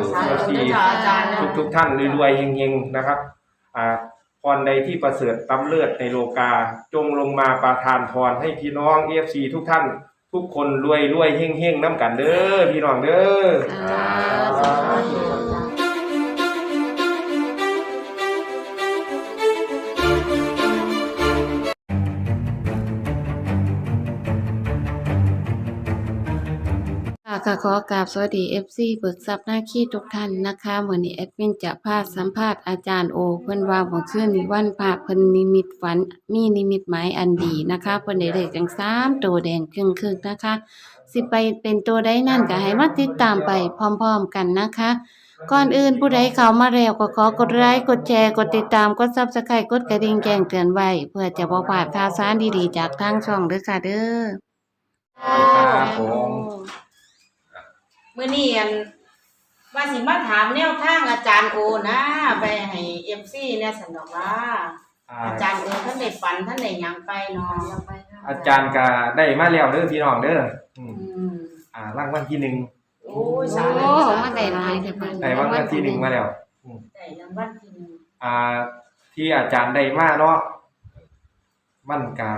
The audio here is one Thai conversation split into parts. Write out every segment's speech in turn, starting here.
ธุสาธุด้วยจ้ะอาจารย์ทุกทุกๆท่านรวยๆเฮงๆนะครับอ่าพรในที่ประเสริฐตำเลิศในโลกา จงลงมาประทานพรให้พี่น้องเอฟซีทุกท่าน ทุกคนรวยรวยๆเฮงเฮงๆน้ำกันเด้อพี่น้องเด้อส ค่ะขอกราบสวัสดี FC เบิกทรัพย์หน้าขี้ทุกท่านนะคะวันนี้แอดมินจะพาสัมภาษณ์อาจารย์โอ เพิ่นว่าเมื่อคืนนี้วันพระเพิ่นนิมิตฝันมีนิมิตหมายอันดีนะคะเพิ่นได้เลขจัง3ตัวแดงครึ่งๆนะคะ สิไปเป็นตัวใดนั่นก็ให้มาติดตามไปพร้อมๆกันนะคะ ก่อนอื่นผู้ใดเข้ามาแล้วก็ขอกดไลค์กดแชร์กดติดตามกด Subscribe กดกระดิ่งแจ้งเตือนไว้ เพื่อจะบ่พลาดข่าวสารดีๆจากทางช่องเด้อค่ะเด้อครับผม มื้อนี้อันว่าสิมาถามแนวทางอาจารย์โอนะ ไปให้ MC เนี่ยสันดอกว่า อ่าอาจารย์โอท่านได้ฝันท่านได้หยังไปเนาะอาจารย์ก็ได้มาแล้วเด้อพี่น้องเด้ออืมอืมอ่ารางวัลที่หนึ่งโอ้ยสาโอ้ธุสาธุมาได้หลายเด้อเพิ่น ได้รางวัลที่หนึ่งมาแล้ว ได้รางวัลที่หนึ่งอ่า ที่อาจารย์ได้มาเนาะมันกา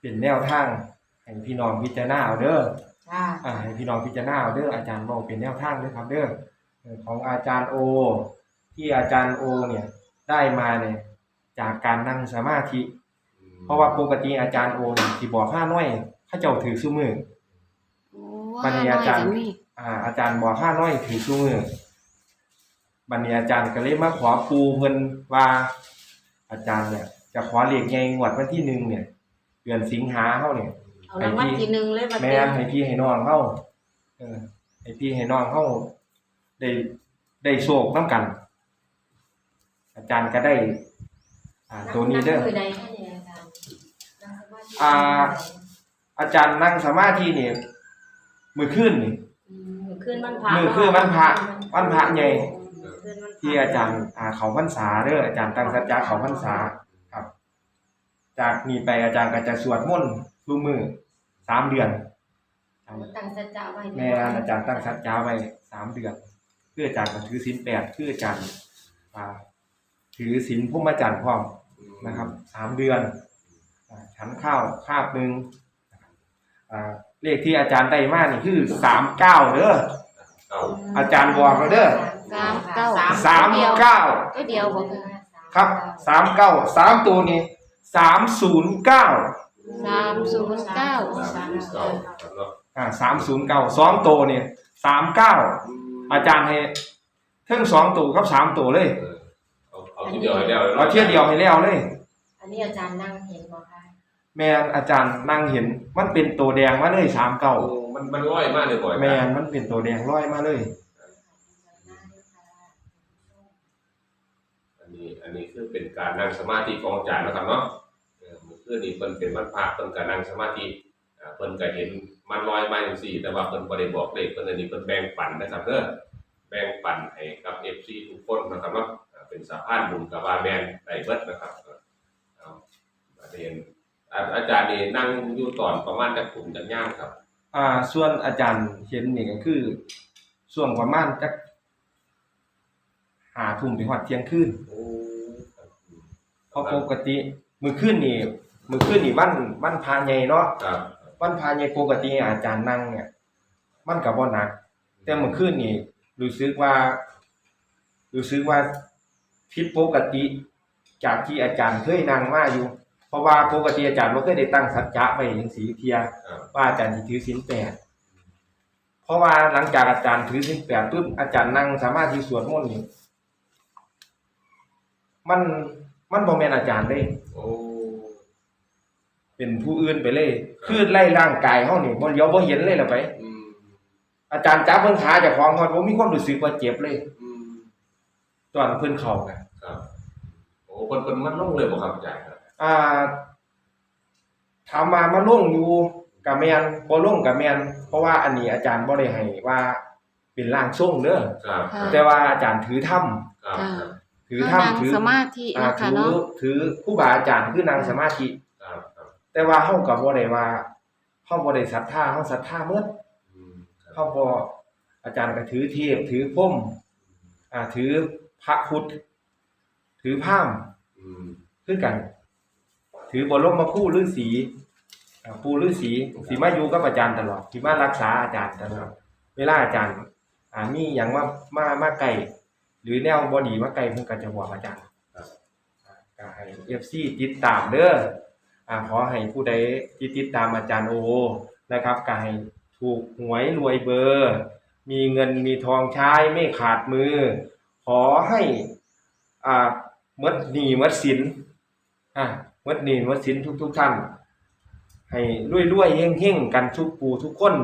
เป็นแนวทางให้พี่น้องพิจารณาเอาเด้อ จ้าอ่าให้พี่น้องพิจารณาเอาเด้ออาจารย์บอกเป็นแนวทางเด้อครับเด้อเออของอาจารย์โอ ที่อาจารย์โอเนี่ยได้มาเนี่ยจากการนั่งสมาธิ เพราะว่าปกติอาจารย์โอเนี่ยที่บอกห้าน้อยเข้าเจ้าถือซุมือ โอ้บัดนี้อาจารย์ห้น้ก็มีอ่า อาจารย์บอกห้าน้อยถือซุมือบัดนี้อาจารย์ก็เลยมาขอปูเพิ่นว่า อาจารย์เนี่ย จะขอเรียกไงงวดวันที่หนึ่งเนี่ย เดือนสิงหาเฮาเนี่ย เอารางวัลที่หนึ่งเลยมาแม่เต็มนให้พี่ให้น้องเฮาเออให้พี่ให้น้องเฮาได้ได้โชคนำกัน อาจารย์ก็ได้ อ่าตัวนี้เด้อ คือใดให้เนี่ยอาจารย์อ่า อาจารย์นั่งสมาธินี่มือขึ้นนี่ อืมคืนวันพระมื้อคืนวันพระวันพระใหญ่คืนวันพระที่อาจารย์อ่าเขาพรรษาเด้ออาจารย์ตั้งสัจจะเขาพรรษาครับ จากนี้ไปอาจารย์ก็จะสวดมนต์ ทุกมื้อสามเดือนตั้งสัจจะไว้แม่อาจารย์ตั้งสัจจะไว้สามเดือน เพื่ออาจารย์ก็ถือศีลแปดเพื่ออาจารย์อ่าถือศีลพุ่มอาจารย์พร้อมนะครับสามเดือนอ่าฉันข้าวคาบหนึ่งอ่าเลขที่อาจารย์ได้มานี่คือสามเก้าเด้อเก้าอาจารย์บอกแล้วเด้อสามเก้าสามเก้าก็เดียวบ่คือครับสามเก้าสามตัวนี้สามศูนย์เก้า สามศูนย์เก้าสามเก้าครับเนาะอ่าสามศูนย์เก้าสองตัวเนี่ยสามเก้าอาจารย์ให้เท่งสองตัวกับสามตัวเลยเออเอาเอาทีเดียวให้แล้วเอาเที่ยวเดียวให้แล้วเลย อันนี้อาจารย์นั่งเห็นบ่คะแม่นอาจารย์นั่งเห็นมันเป็นตัวแดงมาเลยสามเก้าโอ้มันมันร้อยมากเลยบ่อยแม่นมันเป็นตัวแดงร้อยมาเลย อันนี้อันนี้คือเป็นการนั่งสมาธิของอาจารย์นะครับเนาะ เออเมื่อคืนนี้เพิ่นเป็นวันพระเพิ่นก็นั่งสมาธิอ่าเพิ่นก็เห็นมันลอยมาจังซี่ แต่ว่าเพิ่นบ่ได้บอกเลขเพิ่นอันนี้เพิ่นแบ่งปันนะครับเด้อแบ่งปันให้กับ FC ทุกคนนะครับเนาะอ่าเป็นสะพานบุญกับว่าแม่นได้เบิดนะครับเอาประเด็นอาอาจารย์นี่นั่งอยู่ตอนประมาณจักถุงจักย่างครับ อ่า ส่วนอาจารย์เห็นนี่ก็คือช่วงประมาณจักหาทุ่มถึงหอดเที่ยงคืนโอ้ครับเพราะปกติมื้อคืนนี่ มื้อคืนนี่วันวันพาใหญ่เนาะครับวันพาใหญ่ปกติอาจารย์นั่งเนี่ย มันก็บ่หนัก แต่เมื่อคืนนี่รู้สึกว่า รู้สึกว่าผิดปกติ จากที่อาจารย์เคยนั่งมาอยู่ เพราะว่าปกติอาจารย์บ่เคยได้ตั้งสัจจะไว้จังซี่เทียครับว่าอาจารย์สิถือศีลแปดเพราะว่าหลังจากอาจารย์ถือศีลแปดปุ๊บอาจารย์นั่งสามารถที่สวดมนต์นี่มันมันบ่แม่นอาจารย์เลยโอ้ เป็นผู้อื่นไปเลย คือไล่ร่างกายเฮานี่บ่เดี๋ยวบ่เห็นเลยล่ะไป อืมอาจารย์จับเบิ่งขาเจ้าของฮอดบ่มีความรู้สึกว่าเจ็บเลย อืมตอนเพิ่นเข้ากันครับ โอ้เพิ่นเพิ่นมันลงเลยบ่ครับอาจารย์ครับ อ่าถามว่ามาลงอยู่ก็แม่นบ่ลงก็แม่นเพราะว่าอันนี้อาจารย์บ่ได้ให้ว่าเป็นร่างทรงเด้อครับค่ะ แต่ว่าอาจารย์ถือถ้ำครับค่ะถือถ้ำนั่งถือสมาธิอ่าเนาะถืค่ะอเนาะถือผู้บาอาจารย์คือนางสมาธิครับครับ แต่ว่าเฮาก็บ่ได้ว่าเฮาบ่ได้ศรัทธาเฮาศรัทธาหมดอืมครับเฮาบ่อาจารย์ก็ถือเทียบถือพุ่มอ่า ถือพระพุทธถือผ้ามอืมคือกัน ถือบรมมาคู่ฤาษีอ่าปู่ฤาษีสีมาอยู่กับอาจารย์ตลอดสีมารักษาอาจารย์ตลอดเวลาอาจารย์ อ่ามีอย่างว่ามามาไกลหรือแนวบอดีมาไกลเพิ่นก็จะบอกอาจารย์ครับอ่าก็ให้ FC ติดตามเด้ออ่า ขอให้ผู้ใดที่ติดตามอาจารย์โอนะครับก็ให้ถูกหวยรวยเบอร์ มีเงินมีทองใช้ไม่ขาดมือ ขอให้อ่าหมดหนี้หมดสินอ่าหมดหนี้หมดสินทุกทุกๆท่าน ให้รวยๆเฮงๆกันทุกปูทุกคน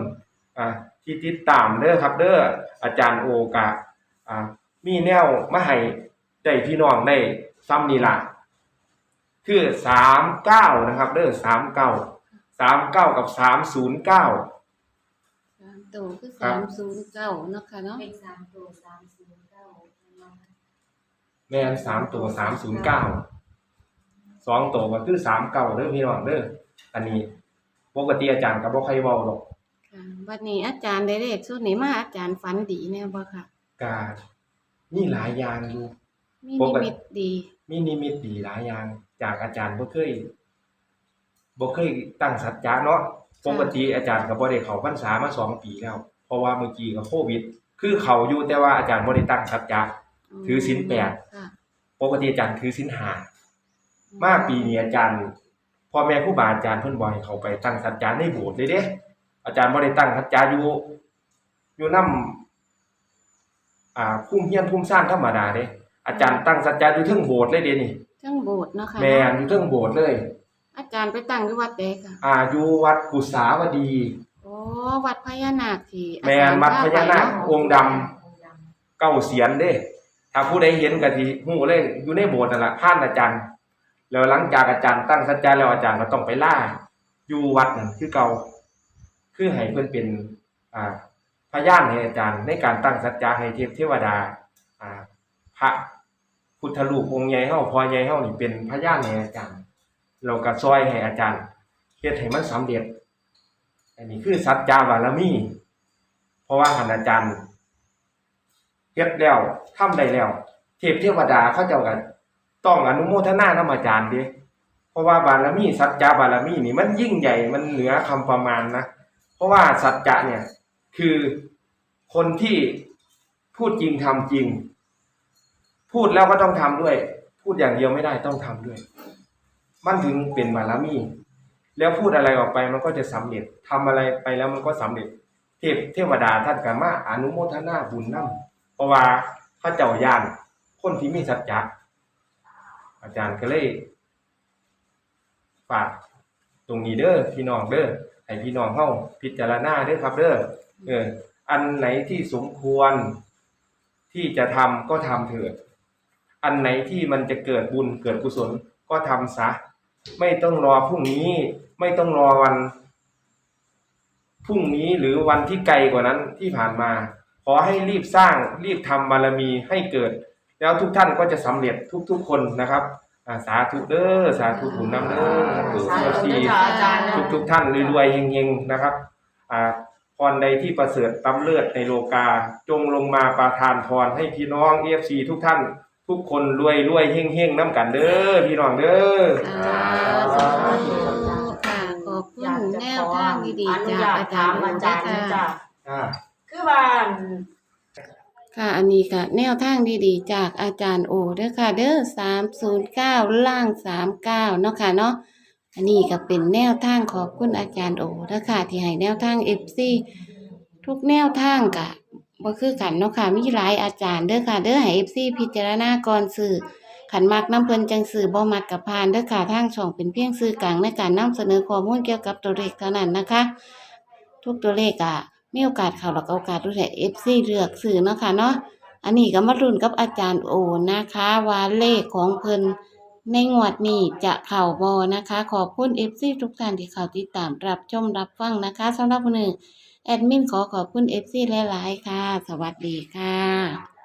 อ่าที่ติดตามเด้อครับ เด้ออาจารย์โอกะอ่ามีแนวมาให้ได้พี่น้องได้ซ้ำนี่ล่ะ คือสามเก้านะครับเด้อสามเก้าสามเก้ากับสามศูนย์เก้าสามตัวคือครัสาบมศูนย์เก้าเนาะค่ะเนาะเป็นสามตัวสามศูนย์เก้าแม่นสามตัวสามศูนย์เก้าสองตัวก็คือสามเก้าเด้อพี่น้องเด้ออันนี้ปกติอาจารย์ก็บ่ค่อยเว้าหรอกค่ะวันนี้อาจารย์ได้เลขสุดนี้มาอาจารย์ฝันดีแน่บ่ค่ะกามีหลายอย่างอยู่มีปนิกติมิตดี มีนิมิตดีหลายอย่าง จากอาจารย์บ่เคยบ่เคยตั้งสัจจะเนาะปกติอาจารย์ก็บ่ได้เข้าพรรษามาสองปีแล้ว เพราะว่าเมื่อกี้ก็โควิด คือเขาอยู่แต่ว่าอาจารย์บ่ได้ตั้งสัจจะถือศีลแปดค่ะปกติอาจารย์ถือศีลห้ามาปีนี้อาจารย์พ่อแม่ครูบาอาจารย์เพิ่นบ่ให้เขาไปตั้งสัจจะในโบสถ์เลยเด้ อาจารย์บ่ได้ตั้งสัจจะอยู่อยู่นำอ่าภูมิเฮียนภูมิซ่านธรรมดาเด้ อาจารย์ตั้งสัจจะอยู่เทิงโบสถ์เลยเด้นี่เทั้งโบสถ์เนาะค่ะแม่นอยู่เทิงโบสถ์เลย อาจารย์ไปตั้งอยู่วัดใดค่ะอ่าอยู่วัดกุสาวดี โอ้วัดพญานาคที่อาแม่จารย์วัดพญานาคพไปเะองค์ดำเก้าเสียนเด้ถ้าผู้ใดเห็นก็สิฮู้เลยอยู่ในโบสถ์นั่นล่ะผ่านอาจารย์ แล้วหลังจากอาจารย์ตั้งสัจจะแล้วอาจารย์ก็ต้องไปล่าอยู่วัดนั่นคือเก่าคือให้เพิ่นเป็นอ่าพยานให้อาจารย์ในการตั้งสัจจะให้เทพเทวดาอ่าพระ พุทธรูปองค์ใหญ่เฮาพ่อใหญ่เฮานี่เป็นพยานให้อาจารย์เราก็ซอยให้อาจารย์เฮ็ดให้มันสำเร็จ อันนี้คือสัจจาบารมี เพราะว่าหันอาจารย์เฮ็ดแล้วทำได้แล้ว เทพเทวดาเขาเจ้าก็ต้องอนุโมทนานำอาจารย์ด้เพราะว่าบารมีสัจจาบารมีนี่มันยิ่งใหญ่มันเหนือคำประมาณนะ เพราะว่าสัจจะเนี่ยคือคนที่พูดจริงทำจริง พูดแล้วก็ต้องทำด้วย พูดอย่างเดียวไม่ได้ต้องทำด้วย มันถึงเป็นบารมีแล้วพูดอะไรออกไปมันก็จะสำเร็จทำอะไรไปแล้วมันก็สำเร็จ เทพเทวดาท่านก็มาอนุโมทนาบุญนำเพราะว่าพระเจ้ายานคนที่มีสัจจะอาจารย์ก็เลยฝากตรงนี้เด้อพี่น้องเด้อให้พี่น้องเฮาพิจารณาเด้อครับเด้อเอออันไหนที่สมควรที่จะทำก็ทำเถิด อันไหนที่มันจะเกิดบุญเกิดกุศลก็ทำซะ ไม่ต้องรอพรุ่งนี้ ไม่ต้องรอวันพรุ่งนี้หรือวันที่ไกลกว่านั้นที่ผ่านมา ขอให้รีบสร้างรีบทำบารมีให้เกิด แล้วทุกท่านก็จะสำเร็จทุกๆคนนะครับอ่าสาธุเด้อสาธุบุญนำเด้อสาธุสี่เด้อจ้ะอาจารย์ทุกทุกๆท่านรวยๆเฮงๆนะครับอ่าพรใดที่ประเสริฐตำเลิศในโลกา จงลงมาประทานพรให้พี่น้องเอฟซีทุกท่าน ทุกคนรวยรวยๆเฮงเฮงๆน้ำกันเด้อพี่น้องเด้อสาธุค่ะขอบคุณแนวทางดีๆจากอาจารย์อาจารย์โอนะเด้อจ้ะค่ะอ่าคือว่าค่ะอันนี้ก็แนวทางดีๆ จากอาจารย์โอเด้อค่ะ เด้อสามศูนย์เก้าล่างสามเก้าเนาะค่ะเนาะอันนี้ก็เป็นแนวทางขอบคุณอาจารย์โอเด้อค่ะ ที่ให้แนวทางเอฟซีทุกแนวทางกะ บ่คือกันเนาะค่ะมีหลายอาจารย์เด้อค่ะเด้อให้เอฟซีพิจารณาก่อนซื้อขันมักน้ำเพิ่นจังซื้อบ่มักกับพานเด้อค่ะทางช่องเป็นเพียงสื่อกลางในการนำเสนอข้อมูลเกี่ยวกับตัวเลขเท่านั้นนะคะ ทุกตัวเลขอะมีโอกาสเข้าแล้วก็โอกาสรู้แต่เอฟซีเลือกซื้อเนาะค่ะเนาะอันนี้ก็มาลุ้นกับอาจารย์โอนะคะว่าเลขของเพิ่นในงวดนี้จะเข่าบอนะคะ ขอบคุณเอฟซีทุกท่านที่เข้าติดตามรับชมรับฟังนะคะสำหรับวันนี้ แอดมินขอขอบคุณเอฟซีหลาย ๆ ค่ะ สวัสดีค่ะ